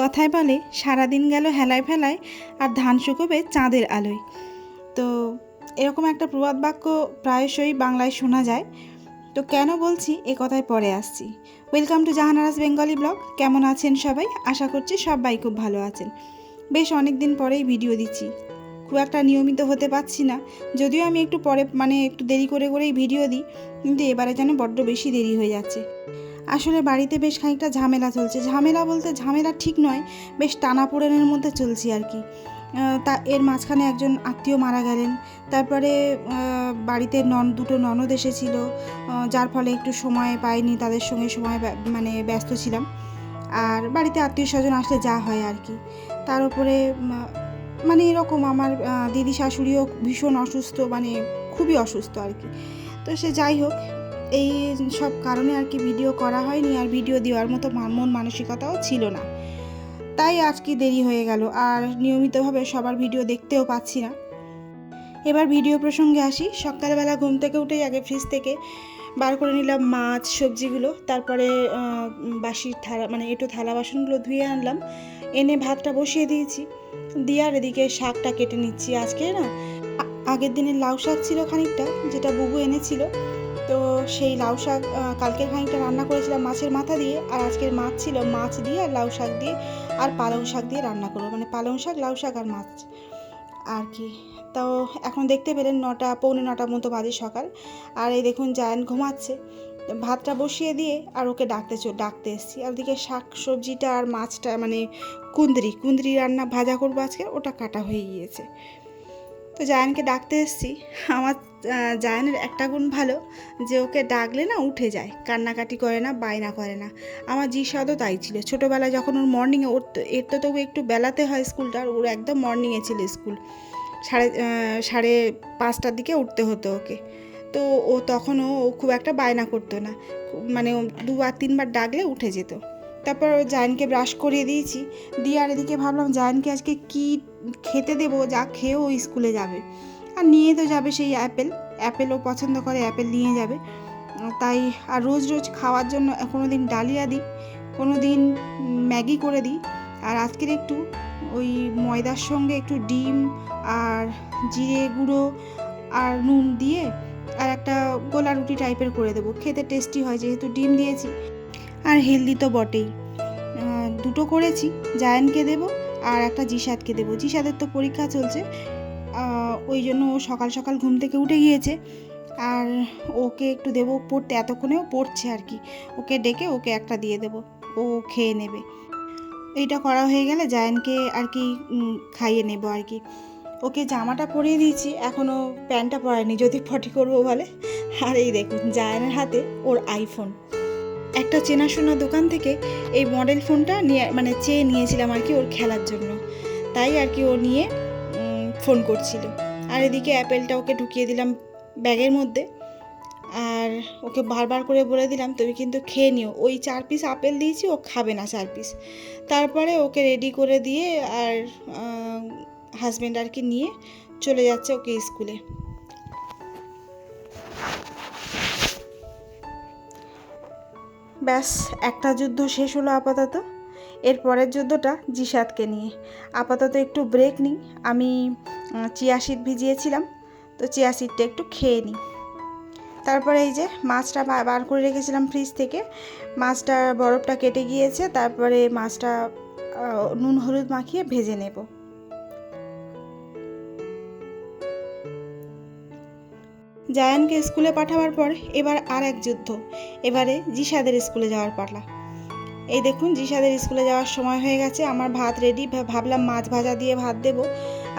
কথায় বলে, সারাদিন গেল হেলায় ফেলায় আর ধান শুকোবে চাঁদের আলোয়। তো এরকম একটা প্রবাদ বাক্য প্রায়শই বাংলায় শোনা যায়। তো কেন বলছি, এ কথায় পরে আসছি। Welcome to Jahanara's Bengali blog. কেমন আছেন সবাই? আশা করছি সবাই খুব ভালো আছেন। বেশ অনেক দিন পরেই ভিডিও দিচ্ছি। খুব একটা নিয়মিত হতে পারছি না। যদিও আমি একটু পরে মানে একটু দেরি করে করেই ভিডিও দিই, কিন্তু এবারে যেন বড্ড বেশি দেরি হয়ে যাচ্ছে। আসলে বাড়িতে বেশ খানিকটা ঝামেলা চলছে। ঝামেলা বলতে ঝামেলা ঠিক নয়, বেশ টানাপোড়েনের মধ্যে চলছি আর কি। তা, এর মাঝখানে একজন আত্মীয় মারা গেলেন। তারপরে বাড়িতে নন, দুটো ননদ এসেছিল যার ফলে একটু সময় পাইনি, তাদের সঙ্গে সময় মানে ব্যস্ত ছিলাম। আর বাড়িতে আত্মীয় স্বজন আসলে যা হয় আর কি। তার উপরে মানে এরকম আমার দিদি শাশুড়িও ভীষণ অসুস্থ মানে খুবই অসুস্থ আর কি। তো সে যাই হোক এই সব কারণে আর কি ভিডিও করা হয়নি আর ভিডিও দেওয়ার মতো মন মানসিকতাও ছিল না। তাই আজকে দেরি হয়ে গেল আর নিয়মিতভাবে সবার ভিডিও দেখতেও পাচ্ছি না। এবার ভিডিও প্রসঙ্গে আসি। সকালবেলা ঘুম থেকে উঠেই আগে ফ্রিজ থেকে বার করে নিলাম মাছ, সবজিগুলো, তারপরে বাসির থালা মানে এটো থালা বাসনগুলো ধুয়ে আনলাম। এনে ভাতটা বসিয়ে দিয়েছি। দিয়ে আর এদিকে শাকটা কেটে নিচ্ছি আজকে, না? আগের দিনের লাউ শাক ছিল খানিকটা, যেটা বুবু এনেছিল। সেই লাউ শাক কালকের খানিকটা রান্না করেছিলাম মাছের মাথা দিয়ে, আর আজকের মাছ ছিল মাছ দিয়ে আর লাউ শাক দিয়ে, আর পালং শাক দিয়ে রান্না করব। মানে পালং শাক, লাউ শাক আর মাছ আর কি। তো এখন দেখতে পেলেন নটা, পৌনে নটার মতো বাজে সকাল। আর এই দেখুন জায়ান ঘুমাচ্ছে। ভাতটা বসিয়ে দিয়ে আর ওকে ডাকতে চো, ডাকতে এসেছি। আর ওদিকে শাক সবজিটা আর মাছটা মানে কুন্দরি কুন্দরি রান্না ভাজা করব আজকে, ওটা কাটা হয়ে গিয়েছে। তো জায়ানকে ডাকতে এসেছি। আমার জায়ানের একটা গুণ ভালো যে ওকে ডাকলে না উঠে যায়, কান্নাকাটি করে না, বায়না করে না। আমার জি স্বাদও তাই ছিল। ছোটোবেলায় যখন ওর মর্নিংয়ে ওর এর তো তবু একটু বেলাতে হয় স্কুলটা ওর একদম মর্নিংয়ে ছিল স্কুল। সাড়ে সাড়ে পাঁচটার দিকে উঠতে হতো ওকে। তো ও তখনও ও খুব একটা বায়না করতো না। মানে দুবার তিনবার ডাকলে উঠে যেত। তারপর জায়ানকে ব্রাশ করিয়ে দিয়েছি। দিয়ে আর এদিকে ভাবলাম জায়ানকে আজকে কি খেতে দেবো? যা খেয়েও স্কুলে যাবে। আর নিয়ে তো যাবে সেই অ্যাপেল অ্যাপেল ও পছন্দ করে অ্যাপেল নিয়ে যাবে। তাই আর রোজ রোজ খাওয়ার জন্য কোনো দিন ডালিয়া দিই, কোনো দিন ম্যাগি করে দিই। আর আজকের একটু ওই ময়দার সঙ্গে একটু ডিম আর জিরে গুঁড়ো আর নুন দিয়ে আর একটা গোলা রুটি টাইপের করে দেবো। খেতে টেস্টি হয় যেহেতু ডিম দিয়েছি। আর হেলদি তো বটেই। দুটো করেছি, জায়ানকে দেবো আর একটা জিসাদকে দেবো। জিসাদের তো পরীক্ষা চলছে। ওই জন্য ও সকাল সকাল ঘুম থেকে উঠে গিয়েছে। আর ওকে একটু দেবো পড়তে এতক্ষণেও পড়ছে আর কি। ওকে ডেকে ওকে একটা দিয়ে দেবো, ও খেয়ে নেবে। এইটা করা হয়ে গেলে জায়ানকে আর কি খাইয়ে নেব আর কি। ওকে জামাটা পরিয়ে দিয়েছি এখনও প্যান্টটা পরায়নি, যদি ফটি করব বলে। আর এই দেখুন, জায়ানের হাতে ওর আইফোন একটা চেনাশোনা দোকান থেকে এই মডেল ফোনটা নিয়ে মানে চেয়ে নিয়েছিলাম আর কি ওর খেলার জন্য। তাই আর কি ও নিয়ে ফোন করছিল। আর এদিকে অ্যাপেলটা ওকে ঢুকিয়ে দিলাম ব্যাগের মধ্যে। আর ওকে বারবার করে বলে দিলাম, তুমি কিন্তু খেয়ে নিও। ওই চার পিস আপেল দিয়েছি, ও খাবে না চার পিস তারপরে ওকে রেডি করে দিয়ে আর হাজব্যান্ড আর কি নিয়ে চলে যাচ্ছে ওকে স্কুলে। ব্যাস একটা যুদ্ধ শেষ হলো আপাতত। এর পরের যুদ্ধটা জিসাদকে নিয়ে। আপাতত একটু ব্রেক নিই। আমি আহ, চিয়া সিড ভিজিয়েছিলাম তো চিয়া সিডটা একটু খেয়ে নিই। তারপরে এই যে মাছটা বার করে রেখেছিলাম ফ্রিজ থেকে। মাছটা বরফটা কেটে গিয়েছে তারপরে মাছটা নুন হলুদ মাখিয়ে ভেজে নেব। জায়ানকে স্কুলে পাঠাবার পর এবার আর এক যুদ্ধ। এবারে জিসাদের স্কুলে যাওয়ার পালা। এই দেখুন জিসাদের স্কুলে যাওয়ার সময় হয়ে গেছে। আমার ভাত রেডি ভাবলাম মাছ ভাজা দিয়ে ভাত দেবো।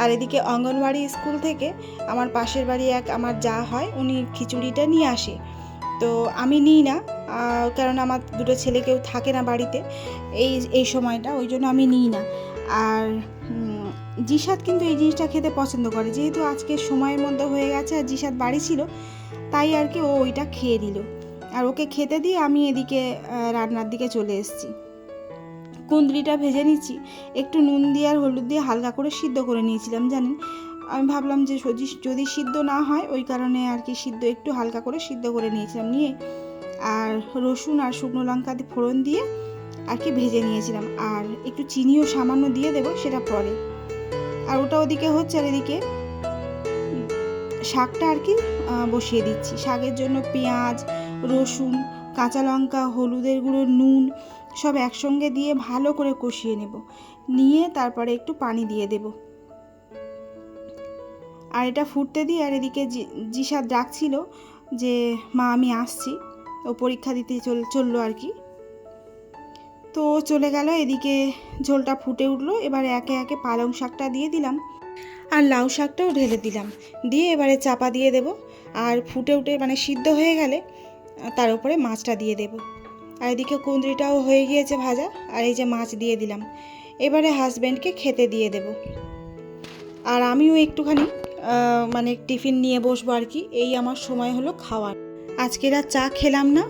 আর এদিকে অঙ্গনওয়াড়ি স্কুল থেকে আমার পাশের বাড়ি এক আমার যা হয়, উনি খিচুড়িটা নিয়ে আসে। তো আমি নিই না কারণ আমার দুটো ছেলে কেউ থাকে না বাড়িতে। এই এই সময়টা, ওই জন্য আমি নিই না। আর জিসাদ কিন্তু এই জিনিসটা খেতে পছন্দ করে। যেহেতু আজকে সময়ের মধ্যে হয়ে গেছে আর জিসাদ বাড়ি ছিল, তাই আর কি ও ওইটা খেয়ে নিল। আর ওকে খেতে দিয়ে আমি এদিকে রান্নার দিকে চলে এসেছি। কুঁদরিটা ভেজে নিচ্ছি, একটু নুন দিয়ে আর হলুদ দিয়ে হালকা করে সিদ্ধ করে নিয়েছিলাম, জানেন? আমি ভাবলাম যে যদি সিদ্ধ না হয়, ওই কারণে আর কি সিদ্ধ একটু হালকা করে সিদ্ধ করে নিয়েছিলাম নিয়ে, আর রসুন আর শুকনো লঙ্কা ফোড়ন দিয়ে আর কি ভেজে নিয়েছিলাম। আর একটু চিনিও সামান্য দিয়ে দেবো, সেটা পরে। আর ওটা ওদিকে হচ্ছে আর এদিকে শাকটা আর কি বসিয়ে দিচ্ছি। শাকের জন্য পেঁয়াজ, রসুন, কাঁচা লঙ্কা, হলুদের গুঁড়ো, নুন সব একসঙ্গে দিয়ে ভালো করে কষিয়ে নেব। নিয়ে তারপরে একটু পানি দিয়ে দেব। আর এটা ফুটতে দিয়ে আর এদিকে জি- জিসাদ ডাকছিল যে, মা, আমি আসছি। ও পরীক্ষা দিতে চল, চলল আর কি। তো চলে গেল, এদিকে ঝোলটা ফুটে উঠল, এবারে একে একে পালং শাকটা দিয়ে দিলাম আর লাউ শাকটাও ঢেলে দিলাম। দিয়ে এবারে চাপা দিয়ে দেব আর ফুটে উঠে মানে সিদ্ধ হয়ে গেলে তার উপরে মাছটা দিয়ে দেব। আর এদিকে কুঁদরিটাও হয়ে গিয়েছে ভাজা, আর এই যে মাছ দিয়ে দিলাম। এবারে হাজব্যান্ডকে খেতে দিয়ে দেব। আর আমিও একটুখানি মানে টিফিন নিয়ে বসবো আর কি, এই আমার সময় হলো খাওয়ার। আজকের আর চা খেলাম না,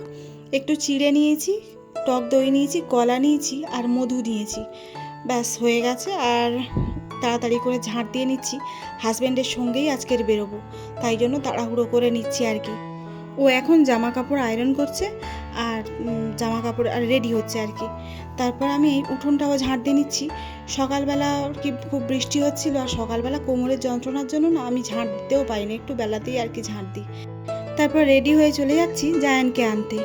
একটু চিড়ে নিয়েছি টক দই নিয়েছি, কলা নিয়েছি আর মধু নিয়েছি। ব্যাস, হয়ে গেছে আর তাড়াতাড়ি করে ঝাঁট দিয়ে নিচ্ছি। হাজব্যান্ডের সঙ্গেই আজকের বেরোবো, তাই জন্য তাড়াহুড়ো করে নিচ্ছি আর কি। ও এখন জামা কাপড় আয়রন করছে আর জামা কাপড় আর রেডি হচ্ছে আর কি। তারপর আমি এই উঠোনটাও ঝাঁট দিয়ে নিচ্ছি। সকালবেলা কি খুব বৃষ্টি হচ্ছিল আর সকালবেলা কোমরের যন্ত্রণার জন্য না আমি ঝাঁট দিতেও পারিনি, একটু বেলাতেই আর কি ঝাঁট দিই। তারপর রেডি হয়ে চলে যাচ্ছি জায়ানকে আনতে।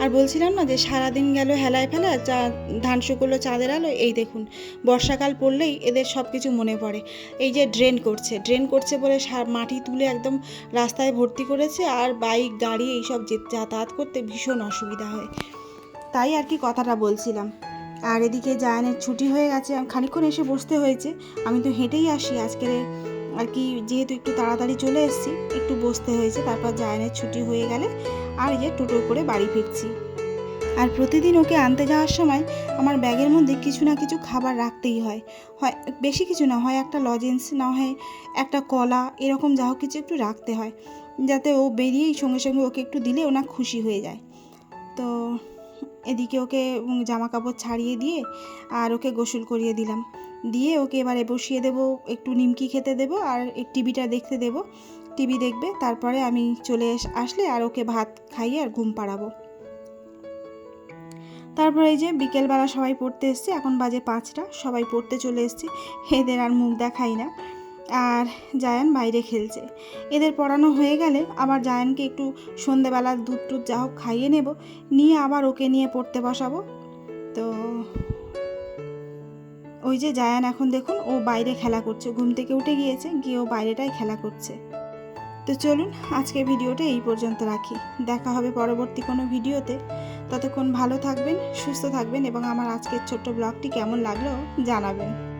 আর বলছিলাম না যে সারাদিন গেল হেলায় ফেলা চা ধান শুকলো চাঁদের আলো, এই দেখুন, বর্ষাকাল পড়লেই এদের সব কিছু মনে পড়ে। এই যে ড্রেন করছে ড্রেন করছে বলে মাটি তুলে একদম রাস্তায় ভর্তি করেছে আর বাইক, গাড়ি এইসব যাতায়াত করতে ভীষণ অসুবিধা হয়। তাই আর কি কথাটা বলছিলাম। আর এদিকে জায়ানের ছুটি হয়ে গেছে খানিক্ষণ এসে বসতে হয়েছে। আমি তো হেঁটেই আসি আজকের আর কি, যেহেতু একটু তাড়াতাড়ি চলে এসেছি, একটু বসতে হয়েছে, তারপর জায়ানের ছুটি হয়ে গেলে আর যে টোটো করে বাড়ি ফিরছি। আর প্রতিদিন ওকে আনতে যাওয়ার সময় আমার ব্যাগের মধ্যে কিছু না কিছু খাবার রাখতেই হয়। হয়, বেশি কিছু না, হয় একটা লজেন্স, না হয় একটা কলা, এরকম যা হোক কিছু একটু রাখতে হয়, যাতে ও বেরিয়েই সঙ্গে সঙ্গে ওকে একটু দিলে ওনা খুশি হয়ে যায়। তো এদিকে ওকে জামা কাপড় ছাড়িয়ে দিয়ে আর ওকে গোসল করিয়ে দিলাম। দিয়ে ওকে এবারে বসিয়ে দেব, একটু নিমকি খেতে দেব আর টিভিটা দেখতে দেব। টিভি দেখবে, তারপরে আমি চলে আসলে আর ওকে ভাত খাইয়ে আর ঘুম পাড়াবো। তারপরে এই যে বিকেলবেলা সবাই পড়তে এসছে, এখন বাজে পাঁচটা, সবাই পড়তে চলে এসছে। এদের আর মুখ দেখাই না। আর জায়ান বাইরে খেলছে। এদের পড়ানো হয়ে গেলে আবার জায়ানকে একটু সন্ধেবেলা দুধ টুধ যা হোক খাইয়ে নেব, নিয়ে আবার ওকে নিয়ে পড়তে বসাবো। তো ওই যে জায়ান এখন দেখুন, ও বাইরে খেলা করছে, ঘুম থেকে উঠে গিয়েছে, গিয়ে ও বাইরেটাই খেলা করছে। তো চলুন আজকে ভিডিওটা এই পর্যন্ত রাখি। দেখা হবে পরবর্তী কোনো ভিডিওতে। ততক্ষণ ভালো থাকবেন, সুস্থ থাকবেন এবং আমার আজকের ছোট্ট ব্লগটি কেমন লাগল জানাবেন।